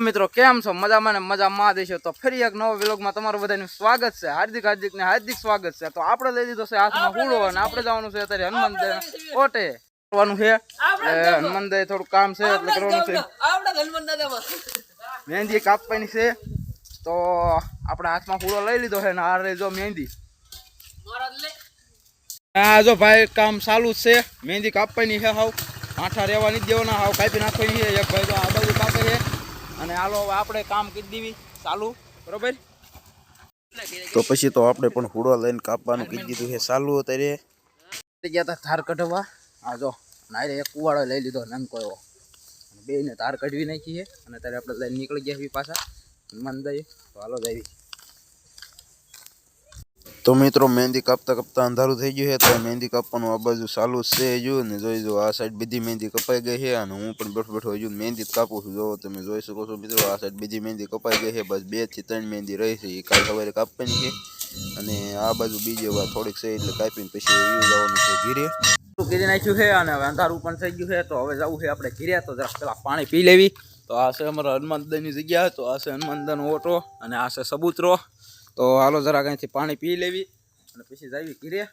મિત્રો કેમ છો? મજામાં ને મજામાં દેશો તો ફરી એક નવો વિલોગમાં તમારું બધાનું સ્વાગત છે. હાર્દિક હાર્દિક ને હાર્દિક સ્વાગત છે. તો આપણે લઈ લીધો છે હાથમાં હુડો અને આપણે જવાનું છે અત્યારે હનુમાન ઓટે કરવાનું છે. હનુમાન થોડું કામ છે એટલે કરવાનું છે. મહેંદી કાપવાની છે. તો આપણે હાથમાં હુડો લઈ લીધો છે ને આ રહી જો મહેંદી. હા જો ભાઈ કામ ચાલુ છે. મહેંદી કાપવાની છે હાવ. આઠા રહેવા નથી દેવાના હાવ કાપી નાખવાની છે એક ભાઈ તો આ બાજુ કાપે છે. અને હાલો હવે આપણે કામ કરી દેવી ચાલુ. બરોબર? તો પછી તો આપણે પણ હુડો લઈને કાપવાનું કહી દીધું છે ચાલુ અત્યારે. ગયા હતા થાર કઢવા. આ જો નાયરે એક કુવાડો લઈ લીધો નનકો એવો બે ને તાર કઢવી નાખી છે અને ત્યારે આપણે લઈને નીકળી ગયા પાછા. હનુમાન દઈએ તો હાલો જઈએ તો મિત્રો, મહેંદી કાપતા કાપતા અંધારું થઈ ગયું છે, તો મહેંદી કાપવાનું આ બાજુ ચાલુ છે હજુ. ને જોઈ જો આ સાઈડ બીજી મહેંદી કપાઈ ગઈ છે અને હું પણ બેઠો બેઠો હજુ મહેંદી જ કાપું છું. જો તમે જોઈ શકો છો મિત્રો, આ સાઈડ બીજી મહેંદી કપાઈ ગઈ છે. બસ બેથી ત્રણ મહેંદી રહી છે, એ કાલ સવારે કાપવાની છે. અને આ બાજુ બીજી વાર થોડીક છે, એટલે કાપીને પછી એવું જવાનું છે ઘીરે. કરી નાખ્યું છે અને હવે અંધારું પણ થઈ ગયું છે, તો હવે જવું છે આપણે ઘીરે. તો જરાક પેલા પાણી પી લેવી. તો આ છે અમારા હનુમાનદાની જગ્યા, તો આ છે હનુમાનદાનો ઓટો અને આ છે સબૂતરો. તો હાલો જરાક અહીંથી પાણી પી લેવી અને પછી જાવી ઘીરે.